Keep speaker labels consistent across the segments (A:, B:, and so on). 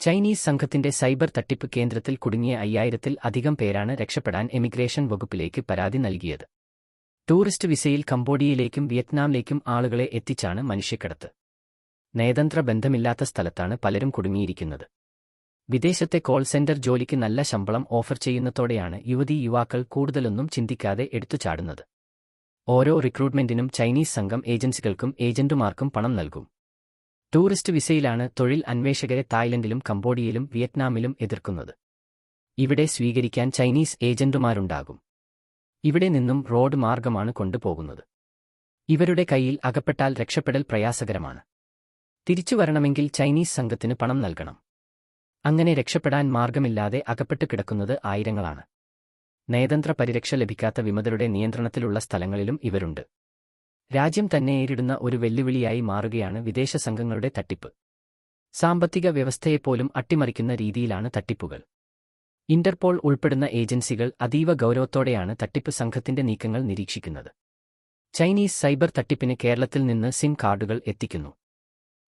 A: Chinese സംഘത്തിന്റെ cyber തട്ടിപ്പ് കേന്ദ്രത്തിൽ കുടുങ്ങിയ അയ്യായിരത്തിൽ അധികം പേരാണ് രക്ഷപ്പെടാൻ എമിഗ്രേഷൻ വകുപ്പിലേക്ക് പരാതി നൽകിയത്. ടൂറിസ്റ്റ് വിസയിൽ കംബോഡിയയിലേക്കും വിയറ്റ്നാമിലേക്കും ആളുകളെ എത്തിച്ചാണ് മനുഷ്യക്കടത്ത്. നയതന്ത്ര ബന്ധമില്ലാത്ത സ്ഥലത്താണ് പലരും കുടുങ്ങിയിരിക്കുന്നത്. വിദേശത്തെ കോൾ സെന്റർ ജോലിക്ക് നല്ല ശമ്പളം ഓഫർ ചെയ്യുന്നതോടെയാണ് യുവതി യുവാക്കൾ കൂടുതലൊന്നും ചിന്തിക്കാതെ എടുത്തുചാടുന്നത് ഓരോ റിക്രൂട്ട്മെന്റിനും ചൈനീസ് സംഘം ഏജൻസികൾക്കും ഏജന്റുമാർക്കും പണം നൽകും. ടൂറിസ്റ്റ് വിസയിലാണ് തൊഴിൽ അന്വേഷകരെ തായ്ലൻഡിലും കംബോഡിയയിലും വിയറ്റ്നാമിലും എതിർക്കുന്നത്. ഇവിടെ സ്വീകരിക്കാൻ ചൈനീസ് ഏജന്റുമാരുണ്ടാകും. ഇവിടെ നിന്നും റോഡ് മാർഗമാണ് കൊണ്ടുപോകുന്നത്. ഇവരുടെ കയ്യിൽ അകപ്പെട്ടാൽ രക്ഷപ്പെടൽ പ്രയാസകരമാണ്. തിരിച്ചു വരണമെങ്കിൽ ചൈനീസ് സംഘത്തിന് പണം നൽകണം. അങ്ങനെ രക്ഷപ്പെടാൻ മാർഗമില്ലാതെ അകപ്പെട്ടു കിടക്കുന്നത് ആയിരങ്ങളാണ്. നയതന്ത്ര പരിരക്ഷ ലഭിക്കാത്ത വിമതരുടെ നിയന്ത്രണത്തിലുള്ള സ്ഥലങ്ങളിലും ഇവരുണ്ട്. രാജ്യം തന്നെ നേരിടുന്ന ഒരു വെല്ലുവിളിയായി മാറുകയാണ് വിദേശ സംഘങ്ങളുടെ തട്ടിപ്പ്. സാമ്പത്തിക വ്യവസ്ഥയെപ്പോലും അട്ടിമറിക്കുന്ന രീതിയിലാണ് തട്ടിപ്പുകൾ. ഇന്റർപോൾ ഉൾപ്പെടുന്ന ഏജൻസികൾ അതീവ ഗൗരവത്തോടെയാണ് തട്ടിപ്പ് സംഘത്തിന്റെ നീക്കങ്ങൾ നിരീക്ഷിക്കുന്നത്. ചൈനീസ് സൈബർ തട്ടിപ്പിന് കേരളത്തിൽ നിന്ന് സിം കാർഡുകൾ എത്തിക്കുന്നു.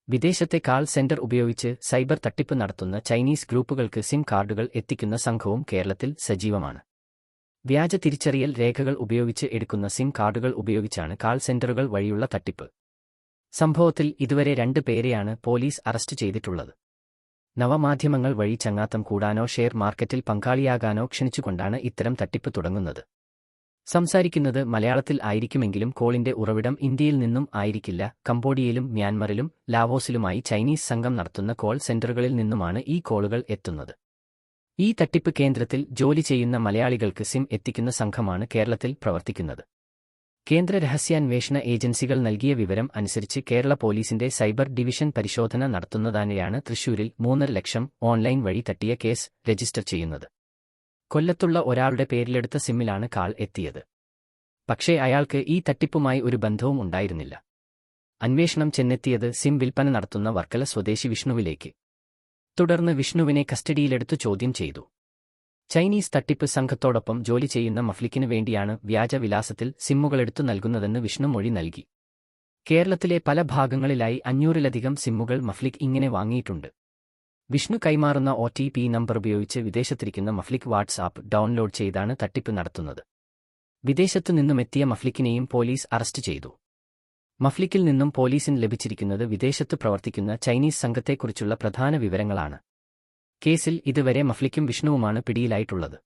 A: വിദേശത്തെ കാൾ സെന്റർ ഉപയോഗിച്ച് സൈബർ തട്ടിപ്പ് നടത്തുന്ന ചൈനീസ് ഗ്രൂപ്പുകൾക്ക് സിം കാർഡുകൾ എത്തിക്കുന്ന സംഘവും കേരളത്തിൽ സജീവമാണ്. വ്യാജ തിരിച്ചറിയൽ രേഖകൾ ഉപയോഗിച്ച് എടുക്കുന്ന സിം കാർഡുകൾ ഉപയോഗിച്ചാണ് കാൾ സെന്ററുകൾ വഴിയുള്ള തട്ടിപ്പ്. സംഭവത്തിൽ ഇതുവരെ രണ്ട് പേരെയാണ് പോലീസ് അറസ്റ്റ് ചെയ്തിട്ടുള്ളത്. നവമാധ്യമങ്ങൾ വഴി ചങ്ങാത്തം കൂടാനോ ഷെയർ മാർക്കറ്റിൽ പങ്കാളിയാകാനോ ക്ഷണിച്ചുകൊണ്ടാണ് ഇത്തരം തട്ടിപ്പ് തുടങ്ങുന്നത്. സംസാരിക്കുന്നത് മലയാളത്തിൽ ആയിരിക്കുമെങ്കിലും കോളിന്റെ ഉറവിടം ഇന്ത്യയിൽ നിന്നും ആയിരിക്കില്ല. കംബോഡിയയിലും മ്യാൻമറിലും ലാവോസിലുമായി ചൈനീസ് സംഘം നടത്തുന്ന കോൾ സെന്ററുകളിൽ നിന്നുമാണ് ഈ കോളുകൾ എത്തുന്നത്. ഈ തട്ടിപ്പ് കേന്ദ്രത്തിൽ ജോലി ചെയ്യുന്ന മലയാളികൾക്ക് സിം എത്തിക്കുന്ന സംഘമാണ് കേരളത്തിൽ പ്രവർത്തിക്കുന്നത്. കേന്ദ്ര രഹസ്യാന്വേഷണ ഏജൻസികൾ നൽകിയ വിവരം അനുസരിച്ച് കേരള പോലീസിന്റെ സൈബർ ഡിവിഷൻ പരിശോധന നടത്തുന്നതിനെയാണ് തൃശൂരിൽ മൂന്നര ലക്ഷം ഓൺലൈൻ വഴി തട്ടിയ കേസ് രജിസ്റ്റർ ചെയ്യുന്നത്. കൊല്ലത്തുള്ള ഒരാളുടെ പേരിലെടുത്ത സിമ്മിലാണ് കാൾ എത്തിയത്. പക്ഷേ അയാൾക്ക് ഈ തട്ടിപ്പുമായി ഒരു ബന്ധവും ഉണ്ടായിരുന്നില്ല. അന്വേഷണം ചെന്നെത്തിയത് സിം വിൽപ്പന നടത്തുന്ന വർക്കല സ്വദേശി വിഷ്ണുവിലേക്ക്. തുടർന്ന് വിഷ്ണുവിനെ കസ്റ്റഡിയിലെടുത്തു ചോദ്യം ചെയ്തു. ചൈനീസ് തട്ടിപ്പ് സംഘത്തോടൊപ്പം ജോലി ചെയ്യുന്ന മഫ്ലിക്കിനു വേണ്ടിയാണ് വ്യാജ വിലാസത്തിൽ സിമ്മുകളെടുത്തു നൽകുന്നതെന്ന് വിഷ്ണു മൊഴി നൽകി. കേരളത്തിലെ പല ഭാഗങ്ങളിലായി അഞ്ഞൂറിലധികം സിമ്മുകൾ മഫ്ലിക് ഇങ്ങനെ വാങ്ങിയിട്ടുണ്ട്. വിഷ്ണു കൈമാറുന്ന ഒ ടി പി നമ്പർ ഉപയോഗിച്ച് വിദേശത്തിരിക്കുന്ന മഫ്ലിക് വാട്സ്ആപ്പ് ഡൗൺലോഡ് ചെയ്താണ് തട്ടിപ്പ് നടത്തുന്നത്. വിദേശത്തു നിന്നുമെത്തിയ മഫ്ലിക്കിനെയും പോലീസ് അറസ്റ്റ് ചെയ്തു. മഫ്ലിക്കിൽ നിന്നും പോലീസിന് ലഭിച്ചിരിക്കുന്നത് വിദേശത്ത് പ്രവർത്തിക്കുന്ന ചൈനീസ് സംഘത്തെക്കുറിച്ചുള്ള പ്രധാന വിവരങ്ങളാണ്. കേസിൽ ഇതുവരെ മഫ്ലിക്കും വിഷ്ണുവുമാണ് പിടിയിലായിട്ടുള്ളത്.